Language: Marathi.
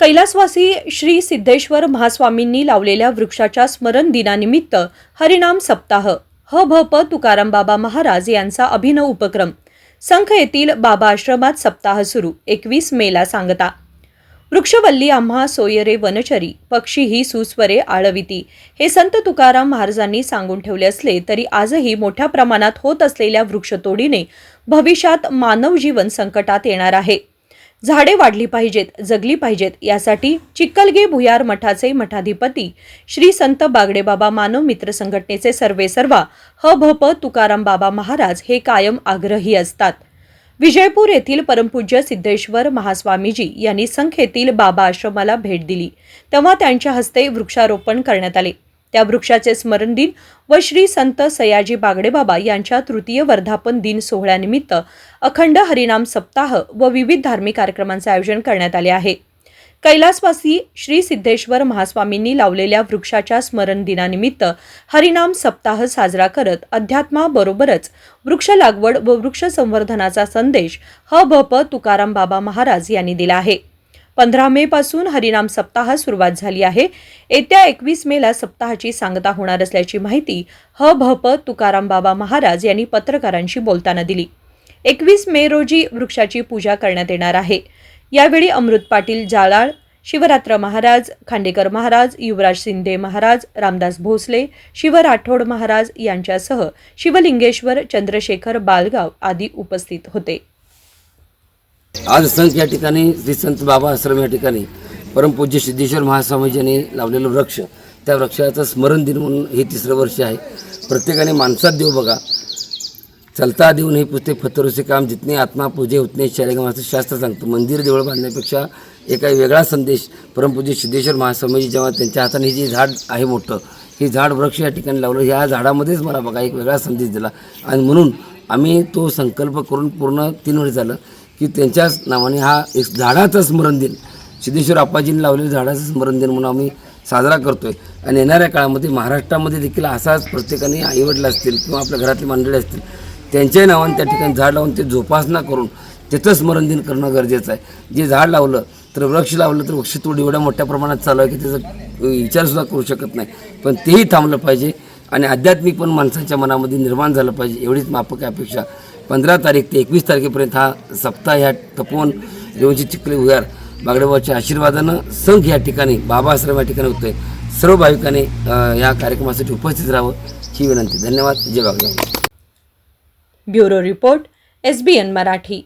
कैलासवासी श्री सिद्धेश्वर महास्वामींनी लावलेल्या वृक्षाच्या स्मरण दिनानिमित्त हरिनाम सप्ताह. ह भ प तुकाराम बाबा महाराज यांचा अभिनव उपक्रम. संख येथील बाबा आश्रमात सप्ताह सुरू. एकवीस मेला सांगता. वृक्षवल्ली आम्हा सोयरे वनचरी पक्षी ही सुस्वरे आळविती. हे संत तुकाराम महाराजांनी सांगून ठेवले असले तरी आजही मोठ्या प्रमाणात होत असलेल्या वृक्षतोडीने भविष्यात मानव जीवन संकटात येणार आहे. झाडे वाढली पाहिजेत जगली पाहिजेत यासाठी चिक्कलगे भुयार मठाचे मठाधिपती श्री संत बागडेबाबा मानव मित्र संघटनेचे सर्वेसर्वा ह भ प तुकाराम बाबा महाराज हे कायम आग्रही असतात. विजयपूर येथील परमपूज्य सिद्धेश्वर महास्वामीजी यांनी संख येथील बाबा आश्रमाला भेट दिली. तेव्हा त्यांच्या हस्ते वृक्षारोपण करण्यात आले. त्या वृक्षाचे स्मरण दिन व श्री संत सयाजी बागडेबाबा यांच्या तृतीय वर्धापन दिन सोहळ्यानिमित्त अखंड हरिनाम सप्ताह व विविध धार्मिक कार्यक्रमांचे आयोजन करण्यात आले आहे. कैलासवासी श्री सिद्धेश्वर महास्वामींनी लावलेल्या वृक्षाच्या स्मरण दिनानिमित्त हरिनाम सप्ताह साजरा करत अध्यात्माबरोबरच वृक्ष लागवड व वृक्ष संवर्धनाचा संदेश ह भ प तुकाराम बाबा महाराज यांनी दिला आहे. पंधरा मे पासून हरिनाम सप्ताह सुरुवात झाली आहे. येत्या एकवीस मेला सप्ताहाची सांगता होणार असल्याची माहिती ह भ प तुकाराम बाबा महाराज यांनी पत्रकारांशी बोलताना दिली. एकवीस मे रोजी वृक्षाची पूजा करण्यात येणार आहे. यावेळी अमृत पाटील जाळाळ शिवरात्र महाराज खांडेकर महाराज युवराज शिंदे महाराज रामदास भोसले शिव राठोड महाराज यांच्यासह शिवलिंगेश्वर चंद्रशेखर बालगाव आदी उपस्थित होते. आज संत या ठिकाणी श्री संत बाबा आश्रम या ठिकाणी परमपूज्य सिद्धेश्वर महास्वामीजींनी लावलेलं वृक्ष त्या वृक्षाचं स्मरण दिन म्हणून हे तिसरं वर्ष आहे. प्रत्येकाने माणसात देव बघा. चलता देऊन हे पुस्तक फतरोसे काम जितने आत्मा पूजे उतने शाळेगाव असं शास्त्र सांगतो. मंदिर देवळ बांधण्यापेक्षा एक काही वेगळा संदेश परमपूज्य सिद्धेश्वर महास्वामीजी जेव्हा त्यांच्या हाताने हे जे झाड आहे मोठं हे झाड वृक्ष या ठिकाणी लावलं ह्या झाडामध्येच मला बघा एक वेगळा संदेश दिला. आणि म्हणून आम्ही तो संकल्प करून पूर्ण तीन वर्ष झालं. की त्यांच्याच नावाने हा एक झाडाचं स्मरण दिन. सिद्धेश्वर आप्पाजींनी लावलेलं झाडाचं स्मरण दिन म्हणून आम्ही साजरा करतो आहे आणि येणाऱ्या काळामध्ये महाराष्ट्रामध्ये देखील असाच प्रत्येकाने आईवडील असतील किंवा आपल्या घरातली मंडळी असतील त्यांच्याही नावाने त्या ठिकाणी झाड लावून ते जोपासना करून त्याचं स्मरण दिन करणं गरजेचं आहे. जे झाड लावलं तर वृक्ष लावलं तर वृक्षतोड एवढ्या मोठ्या प्रमाणात चालू आहे की त्याचा विचारसुद्धा करू शकत नाही. पण तेही थांबलं पाहिजे आणि आध्यात्मिक पण माणसाच्या मनामध्ये निर्माण झालं पाहिजे एवढीच माफक अपेक्षा पंधरा तारीख ते एकवीस तारखेपर्यंत हा सप्ताह ह्या तपोवन रेवणची चिखले उगार बागडेबाबाच्या आशीर्वादानं संघ या ठिकाणी बाबा आश्रम या ठिकाणी होतोय. सर्व भाविकांनी या कार्यक्रमासाठी उपस्थित राहावं ही विनंती. धन्यवाद. Jay Bagde bureau report S B N Marathi.